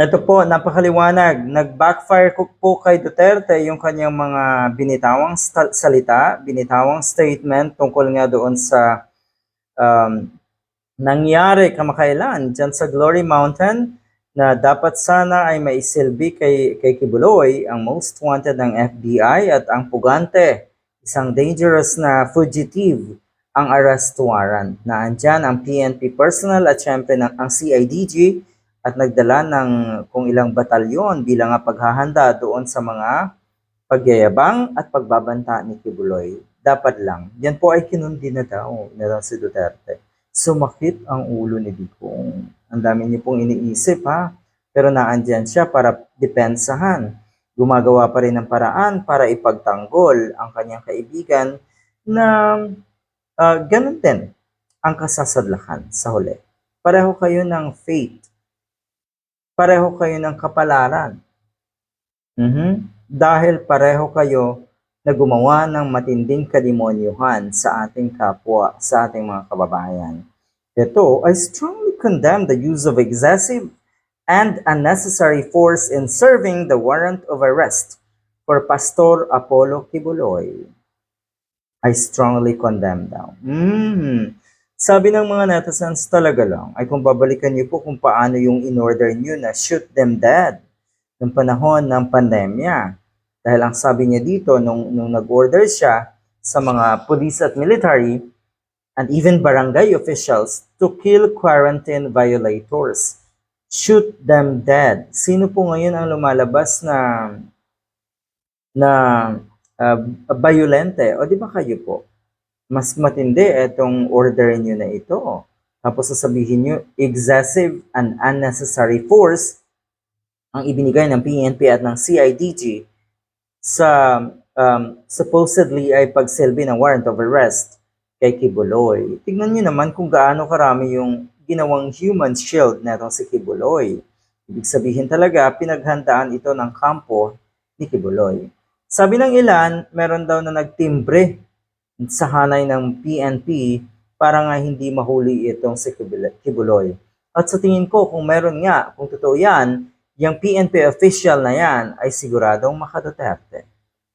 Ito po, napakaliwanag. Nag-backfire po kay Duterte yung kanyang mga binitawang salita, binitawang statement tungkol nga doon sa um, nangyari kamakailan dyan sa Glory Mountain na dapat sana ay maisilbi kay, kay Kibuloy, ang most wanted ng FBI at ang pugante, isang dangerous na fugitive ang arrest warrant na andyan ang PNP personnel at syempre ng, ang CIDG at nagdala ng kung ilang batalyon bilang paghahanda doon sa mga pagyayabang at pagbabanta ni Kibuloy. Dapat lang. Yan po ay kinundi na daw na si Duterte. Sumakit ang ulo ni Digong. Ang dami niyo pong iniisip ha. Pero naandyan siya para depensahan. Gumagawa pa rin ng paraan para ipagtanggol ang kanyang kaibigan na ah, ganun din ang kasasadlakan sa huli. Pareho kayo ng fate pareho kayo ng kapalaran. Mhm. Dahil pareho kayo na gumawa ng matinding kademonyuhan sa ating kapwa, sa ating mga kababayan. Ito, I strongly condemn the use of excessive and unnecessary force in serving the warrant of arrest for Pastor Apollo Kibuloy. I strongly condemn daw. Mhm. Sabi ng mga netizens talaga lang, ay kung babalikan niyo po kung paano yung in-order niyo na shoot them dead ng panahon ng pandemya. Dahil ang sabi niya dito, nung, nung nag-order siya sa mga police at military and even barangay officials to kill quarantine violators. Shoot them dead. Sino po ngayon ang lumalabas na na uh, violente? O di ba kayo po? Mas matindi itong order nyo na ito. Tapos sasabihin nyo, excessive and unnecessary force ang ibinigay ng PNP at ng CIDG sa um, supposedly ay pagsilbi ng warrant of arrest kay Kibuloy. Tignan nyo naman kung gaano karami yung ginawang human shield na si Kibuloy. Ibig sabihin talaga, pinaghandaan ito ng kampo ni Kibuloy. Sabi ng ilan, meron daw na nagtimbre sa hanay ng PNP para nga hindi mahuli itong si Kibul- Kibuloy. At sa tingin ko, kung meron nga, kung totoo yan, yung PNP official na yan ay siguradong makaduterte.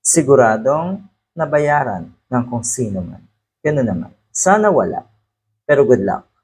Siguradong nabayaran ng kung sino man. Ganun naman. Sana wala. Pero good luck.